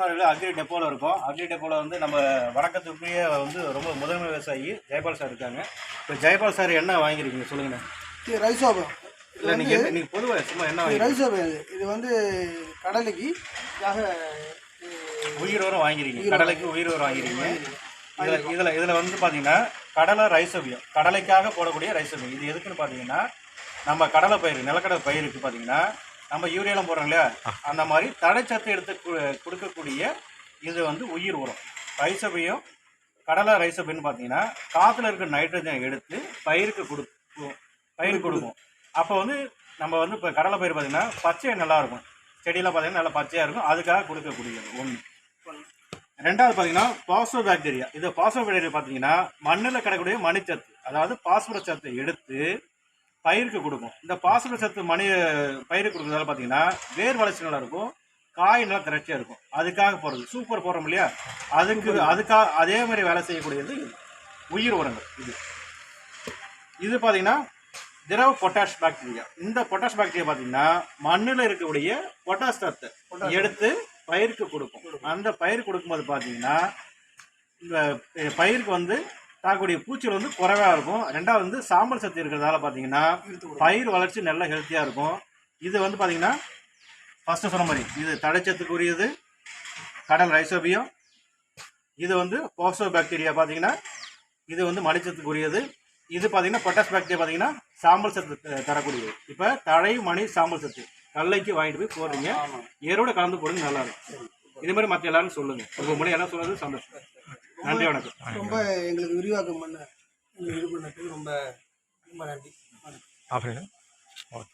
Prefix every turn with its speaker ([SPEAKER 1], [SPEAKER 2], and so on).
[SPEAKER 1] மூப்பனாரில் agri டெப்போவில் இருக்கோம். Agri டெப்போவில் வந்து நம்ம வணக்கத்துக்குரிய வந்து ரொம்ப முதன்மை விவசாயி ஜெயபால் சார் இருக்காங்க. இப்போ ஜெயபால் சார் என்ன வாங்கியிருக்கீங்க? சொல்லுங்கண்ணே.
[SPEAKER 2] இது ரைசோபம்
[SPEAKER 1] இல்லை நீங்கள் நீங்கள் பொதுவாக சும்மா என்ன வாங்கி
[SPEAKER 2] ரைசோபம் இது வந்து கடலைக்கு
[SPEAKER 1] உயிர் உரம் வாங்கிருக்கீங்க கடலைக்கு உயிர் உரம் வாங்கிருக்கீங்க இதில் இதில் இதில் வந்து பார்த்தீங்கன்னா கடலை ரைசவியம் கடலைக்காக போடக்கூடிய ரைசவியம் இது எதுக்குன்னு பார்த்தீங்கன்னா நம்ம கடலை பயிர் நிலக்கடலை பயிருக்கு பார்த்தீங்கன்னா நம்ம யூரியாலாம் போடுறோம் இல்லையா அந்த மாதிரி தடைச்சத்து எடுத்து கொடுக்கக்கூடிய இது வந்து உயிர் உரம். ரைசபையும் கடலை ரைசபின்னு பார்த்தீங்கன்னா காற்றுல இருக்கிற நைட்ரஜனை எடுத்து பயிருக்கு கொடுக்கும் பயிருக்கு கொடுக்கும். அப்போ வந்து நம்ம வந்து இப்போ கடலை பயிர் பார்த்தீங்கன்னா பச்சை நல்லாயிருக்கும் செடியெல்லாம் பார்த்தீங்கன்னா நல்லா பச்சையாக இருக்கும். அதுக்காக கொடுக்கக்கூடியது ஒன்று ரெண்டாவது பார்த்தீங்கன்னா பாசோ பாக்டீரியா இது பாசோ பாக்டீரியா பார்த்தீங்கன்னா மண்ணில் கிடக்கக்கூடிய மணிச்சத்து அதாவது பாஸ்பரஸ் சத்தை எடுத்து பயிருக்கு கொடுக்கும். இந்த பாஸ்பரஸ் சத்து மணி பயிருக்கு கொடுக்கறதால பார்த்தீங்கன்னா வேர் வளர்ச்சி நல்லா இருக்கும் காய் நல்லா திரட்சியாக இருக்கும். அதுக்காக போடுறது சூப்பர் போடுறோம் இல்லையா? அதுக்கு அதுக்காக அதே மாதிரி வேலை செய்யக்கூடியது. உயிர் உரங்கள் இது. இது பார்த்தீங்கன்னா திரவ பொட்டாஷ் பாக்டீரியா இந்த பொட்டாஷ் பாக்டீரியா பார்த்தீங்கன்னா மண்ணில் இருக்கக்கூடிய பொட்டாஷ் சத்தை எடுத்து பயிருக்கு கொடுக்கும். அந்த பயிர் கொடுக்கும்போது பார்த்தீங்கன்னா இந்த பயிருக்கு வந்து தாக்கக்கூடிய பூச்சிகள் வந்து குறைவாக இருக்கும். ரெண்டாவது வந்து சாம்பல் சத்து இருக்கிறதால பார்த்தீங்கன்னா பயிர் வளர்ச்சி நல்லா ஹெல்த்தியாக இருக்கும். இது வந்து பார்த்தீங்கன்னா ஃபஸ்ட்டு சொன்ன மாதிரி இது தடைச்சத்துக்குரியது கடல் ரைசோபியம் இது வந்து போக்சோ பாக்டீரியா பார்த்தீங்கன்னா இது வந்து மணிச்சத்துக்குரியது இது பார்த்தீங்கன்னா பொட்டாஸ் பாக்டீரியா பார்த்தீங்கன்னா சாம்பல் சத்து தரக்கூடியது. இப்போ தழை மணி சாம்பல் சத்து கடலைக்கு வாங்கிட்டு போய் போடுறீங்க. ஏரோட கலந்து போடுங்க நல்லா இருக்கும். இது மாதிரி மற்ற எல்லாரும் சொல்லுங்க. உங்க மொழி என்ன சொல்றது? சந்தோஷம். நன்றி வணக்கம்.
[SPEAKER 2] ரொம்ப எங்களுக்கு விரிவாக்கம் பண்ண இது பண்ணதுக்கு ரொம்ப ரொம்ப நன்றி.
[SPEAKER 3] அப்படிங்க ஓகே.